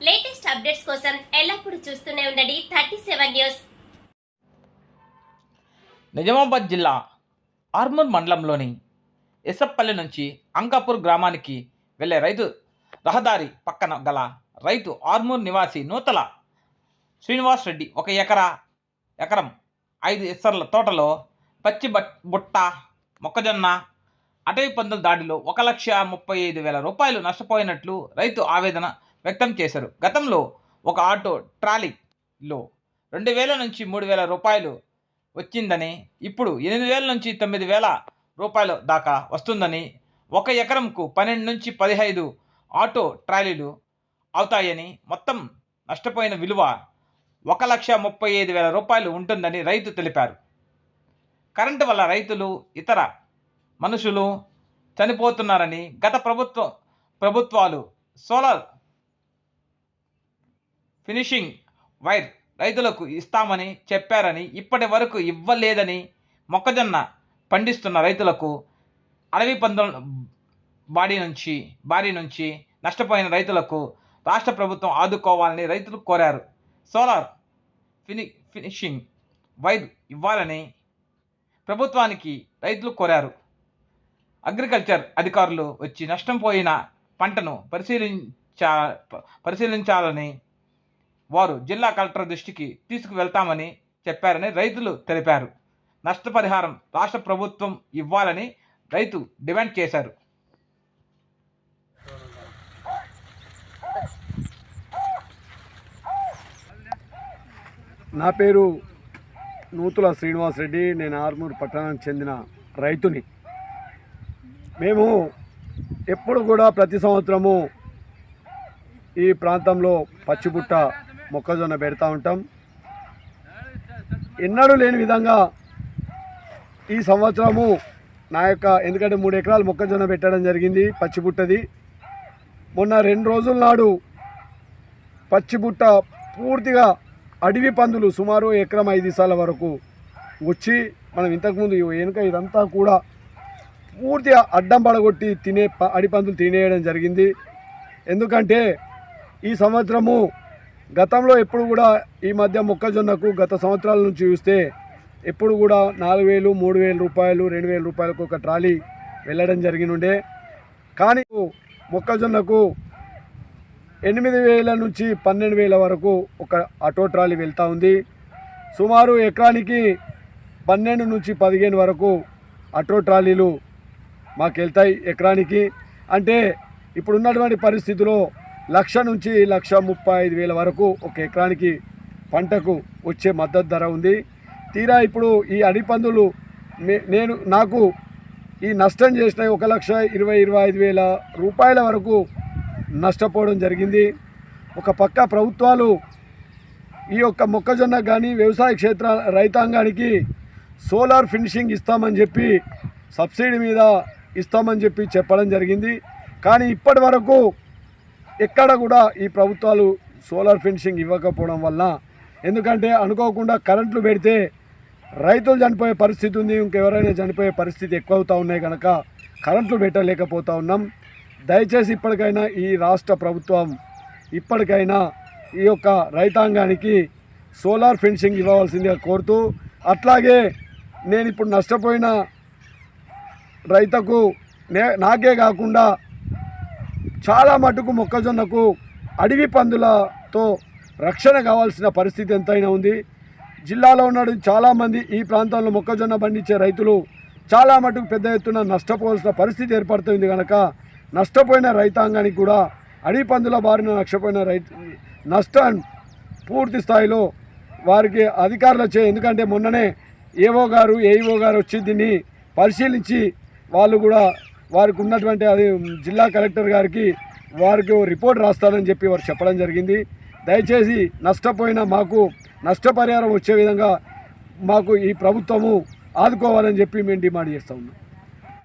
Latest updates కోసం ఎల్లప్పుడూ చూస్తూనే ఉండండి థర్టీ సెవెన్ న్యూస్. నిజామాబాద్ జిల్లా ఆర్మూర్ మండలంలోని ఎసప్పల్లి నుంచి అంకాపూర్ గ్రామానికి వెళ్ళే రైతు రహదారి పక్కన గల రైతు ఆర్మూర్ నివాసి నూతల శ్రీనివాస్ రెడ్డి ఒక ఎకరా ఎకరం ఐదు ఎస్సర్ల తోటలో పచ్చి బట్ బుట్ట మొక్కజొన్న అటవీ పందుల దాడిలో ఒక లక్ష ముప్పై ఐదు వేల రూపాయలు నష్టపోయినట్లు రైతు ఆవేదన వ్యక్తం చేశారు. గతంలో ఒక ఆటో ట్రాలీలో రెండు వేల నుంచి మూడు వేల రూపాయలు వచ్చిందని ఇప్పుడు ఎనిమిది వేల నుంచి తొమ్మిది వేల రూపాయలు దాకా వస్తుందని ఒక ఎకరంకు పన్నెండు నుంచి పదిహైదు ఆటో ట్రాలీలు అవుతాయని మొత్తం నష్టపోయిన విలువ ఒక లక్ష ముప్పై ఐదు వేల రూపాయలు ఉంటుందని రైతు తెలిపారు. కరెంటు వల్ల రైతులు ఇతర మనుషులు చనిపోతున్నారని గత ప్రభుత్వం ప్రభుత్వాలు సోలార్ ఫినిషింగ్ వైర్ రైతులకు ఇస్తామని చెప్పారని ఇప్పటి వరకు ఇవ్వలేదని మొక్కజొన్న పండిస్తున్న రైతులకు అడవి పందుల బాడీ నుంచి బారి నుంచి నష్టపోయిన రైతులకు రాష్ట్ర ప్రభుత్వం ఆదుకోవాలని రైతులు కోరారు. సోలార్ ఫిని ఫినిషింగ్ వైర్ ఇవ్వాలని ప్రభుత్వానికి రైతులు కోరారు. అగ్రికల్చర్ అధికారులు వచ్చి నష్టం పోయిన పంటను పరిశీలించా పరిశీలించాలని వారు జిల్లా కలెక్టర్ దృష్టికి తీసుకువెళ్తామని చెప్పారని రైతులు తెలిపారు. నష్టపరిహారం రాష్ట్ర ప్రభుత్వం ఇవ్వాలని రైతు డిమాండ్ చేశారు. నా పేరు నూతుల శ్రీనివాస్ రెడ్డి నేను ఆర్మూర్ పట్టణానికి చెందిన రైతుని. మేము ఎప్పుడు కూడా ప్రతి సంవత్సరము ఈ ప్రాంతంలో పచ్చిబుట్ట మొక్కజొన్న పెడతా ఉంటాం. ఎన్నడూ లేని విధంగా ఈ సంవత్సరము నా యొక్క ఎందుకంటే మూడు ఎకరాలు మొక్కజొన్న పెట్టడం జరిగింది పచ్చిబుట్టది. మొన్న రెండు రోజుల నాడు పచ్చిబుట్ట పూర్తిగా అడవి పందులు సుమారు ఎకరం ఐదు సార్ల వరకు వచ్చి మనం ఇంతకుముందు వెనుక ఇదంతా కూడా పూర్తిగా అడ్డం పడగొట్టి తినే ప- తినేయడం జరిగింది. ఎందుకంటే ఈ సంవత్సరము గతంలో ఎప్పుడు కూడా ఈ మధ్య మొక్కజొన్నకు గత సంవత్సరాల నుంచి చూస్తే ఎప్పుడు కూడా నాలుగు వేలు మూడు వేల రూపాయలు రెండు వేల రూపాయలకు ఒక ట్రాలీ వెళ్ళడం జరిగినుండే కానీ మొక్కజొన్నకు ఎనిమిది వేల నుంచి పన్నెండు వేల వరకు ఒక ఆటో ట్రాలీ వెళ్తూ ఉంది. సుమారు ఎకరానికి పన్నెండు నుంచి పదిహేను వరకు ఆటో ట్రాలీలు మాకు వెళ్తాయి ఎకరానికి. అంటే ఇప్పుడు ఉన్నటువంటి పరిస్థితిలో లక్ష నుంచి లక్ష ముప్పై ఐదు వేల వరకు ఒక ఎకరానికి పంటకు వచ్చే మద్దతు ధర ఉంది. తీరా ఇప్పుడు ఈ అడిపందులు నే- నేను నాకు ఈ నష్టం చేసిన ఒక లక్ష ఇరవై ఇరవై ఐదు వేల రూపాయల వరకు నష్టపోవడం జరిగింది. ఒక పక్క ప్రభుత్వాలు ఈ యొక్క మొక్కజొన్న కానీ వ్యవసాయ క్షేత్ర రైతాంగానికి సోలార్ ఫినిషింగ్ ఇస్తామని చెప్పి సబ్సిడీ మీద ఇస్తామని చెప్పి చెప్పడం జరిగింది. కానీ ఇప్పటి వరకు ఎక్కడ కూడా ఈ ప్రభుత్వాలు సోలార్ ఫెన్సింగ్ ఇవ్వకపోవడం వల్ల ఎందుకంటే అనుకోకుండా కరెంట్లు పెడితే రైతులు చనిపోయే పరిస్థితి ఉంది ఇంకెవరైనా చనిపోయే పరిస్థితి ఎక్కువ అవుతూ ఉన్నాయి కనుక కరెంట్లు పెట్టలేకపోతా ఉన్నాం. దయచేసి ఇప్పటికైనా ఈ రాష్ట్ర ప్రభుత్వం ఇప్పటికైనా ఈ యొక్క రైతాంగానికి సోలార్ ఫెన్సింగ్ ఇవ్వవలసిందిగా కోరుతూ అట్లాగే నేను ఇప్పుడు నష్టపోయిన రైతుకు నే నాకే కాకుండా చాలా మటుకు మొక్కజొన్నకు అడవి పందులతో రక్షణ కావాల్సిన పరిస్థితి ఎంతైనా ఉంది. జిల్లాలో ఉన్న చాలామంది ఈ ప్రాంతంలో మొక్కజొన్న పండించే రైతులు చాలా మటుకు పెద్ద ఎత్తున నష్టపోవాల్సిన పరిస్థితి ఏర్పడుతుంది కనుక నష్టపోయిన రైతాంగానికి కూడా అడవి పందుల బారిన నష్టపోయిన రైతు నష్టం పూర్తి స్థాయిలో వారికి అధికారులు వచ్చే ఎందుకంటే మొన్ననే ఏఓ గారు ఏఈఓ గారు వచ్చి దీన్ని పరిశీలించి వాళ్ళు కూడా వారికి ఉన్నటువంటి అది జిల్లా కలెక్టర్ గారికి వారికి రిపోర్ట్ రాస్తారని చెప్పి వారు చెప్పడం జరిగింది. దయచేసి నష్టపోయిన మాకు నష్టపరిహారం వచ్చే విధంగా మాకు ఈ ప్రభుత్వము ఆదుకోవాలని చెప్పి మేము డిమాండ్ చేస్తూ ఉన్నాం.